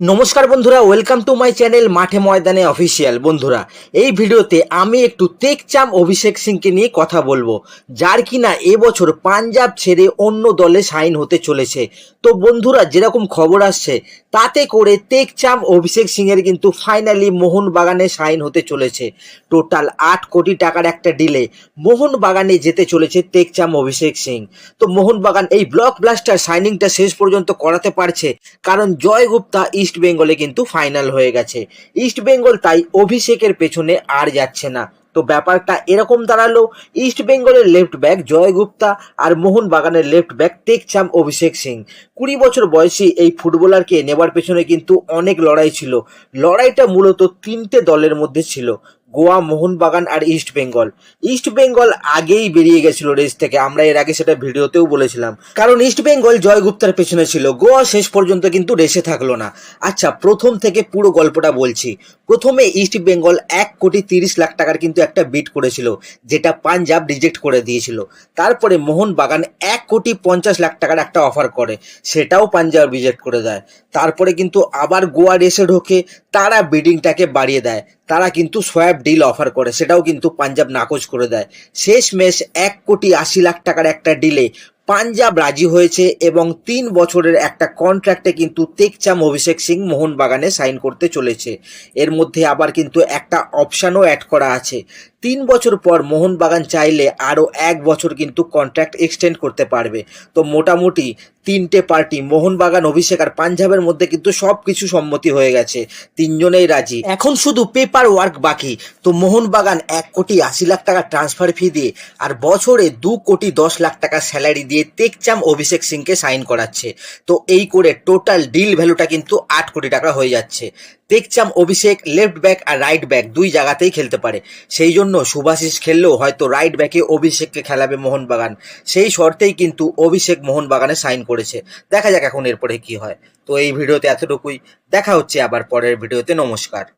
নমস্কার বন্ধুরা welcome to my channel মাঠে ময়দানে অফিসিয়াল বন্ধুরা, এই ভিডিওতে আমি একটু তেকচাম অভিষেক সিংকে নিয়ে কথা বলব, যার কিনা এবছর পাঞ্জাব ছেড়ে অন্য দলে সাইন হতে চলেছে। তো বন্ধুরা, যেরকম খবর আসছে, তাতে করে তেকচাম অভিষেক সিংয়ের কিন্তু ফাইনালি মোহনবাগানে সাইন হতে চলেছে। টোটাল আট কোটি টাকার একটা ডিলে মোহনবাগানে যেতে চলেছে তেকচাম অভিষেক সিং। তো মোহনবাগান এই ব্লক ব্লাস্টার সাইনিংটা শেষ পর্যন্ত করাতে পারছে, কারণ জয় গুপ্তা ইস্ট বেঙ্গলে কিন্তু ফাইনাল হয়ে গেছে। ইস্ট বেঙ্গল তাই অভিষেকের পেছনে আর যাচ্ছে না। তো ব্যাপারটা এরকম দাঁড়াল। ইস্ট বেঙ্গলের লেফট ব্যাক জয় গুপ্তা আর মোহনবাগানের লেফট ব্যাক টেকচাম অভিষেক সিং। কুড়ি বছর বয়সী এই ফুটবলারকে নেবার পেছনে কিন্তু অনেক লড়াই ছিল। লড়াইটা মূলত তিনটে দলের মধ্যে ছিল। গোয়া, মোহনবাগান আর ইস্ট বেঙ্গল। ইস্ট বেঙ্গল আগেই বেরিয়ে গেছিল রেস থেকে, আমরা এর আগে সেটা ভিডিওতেও বলেছিলাম। কারণ ইস্ট বেঙ্গল জয় গুপ্তার পেছনে ছিল, গোয়া শেষ পর্যন্ত কিন্তু রেসে থাকল না। আচ্ছা প্রথম থেকে পুরো গল্পটা বলছি। প্রথমে ইস্ট বেঙ্গল এক কোটি তিরিশ লাখ টাকার কিন্তু একটা বিট করেছিল, যেটা পাঞ্জাব রিজেক্ট করে দিয়েছিল। তারপরে মোহনবাগান এক কোটি পঞ্চাশ লাখ টাকার একটা অফার করে, সেটাও পাঞ্জাব রিজেক্ট করে দেয়। তারপরে কিন্তু আবার গোয়া রেসে ঢোকে, তারা বিডিংটাকে বাড়িয়ে দেয়। তারা কিন্তু সোয়াব ডিল অফার করে, সেটাও কিন্তু পাঞ্জাব নাকচ করে দেয়। শেষ মেশ এক কোটি আশি লাখ টাকার একটা ডিলে পাঞ্জাব রাজি হয়েছে এবং তিন বছরের একটা কন্ট্রাক্টে কিন্তু তেকচাম অভিষেক সিং মোহনবাগানে সাইন করতে চলেছে। এর মধ্যে আবার কিন্তু একটা অপশানও অ্যাড করা আছে। তিন বছর পর মোহনবাগান চাইলে আরও এক বছর কিন্তু কন্ট্রাক্ট এক্সটেন্ড করতে পারবে। তো মোটামুটি তিনটে পার্টি মোহনবাগান, অভিষেক আর পাঞ্জাবের মধ্যে কিন্তু সব কিছু সম্মতি হয়ে গেছে। তিনজনেই রাজি। এখন শুধু পেপার ওয়ার্ক বাকি। তো মোহনবাগান এক কোটি আশি লাখ টাকা ট্রান্সফার ফি দিয়ে আর বছরে দু কোটি দশ লাখ টাকা স্যালারি দিয়ে তেকচাম অভিষেক সিংকে সাইন করাচ্ছে। তো এই করে টোটাল ডিল ভ্যালুটা কিন্তু আট কোটি টাকা হয়ে যাচ্ছে। তেকচাম অভিষেক লেফট ব্যাক আর রাইট ব্যাক দুই জায়গাতেই খেলতে পারে। সেই জন্য সুভাশিস খেললেও হয়তো রাইট ব্যাকে অভিষেককে খেলাবে মোহনবাগান। সেই শর্তেই কিন্তু অভিষেক মোহনবাগানে সাইন করেছে। দেখা যাক এখন এরপরে কি হয়। তো এই ভিডিওতে এতটুকুই। দেখা হচ্ছে আবার পরের ভিডিওতে। নমস্কার।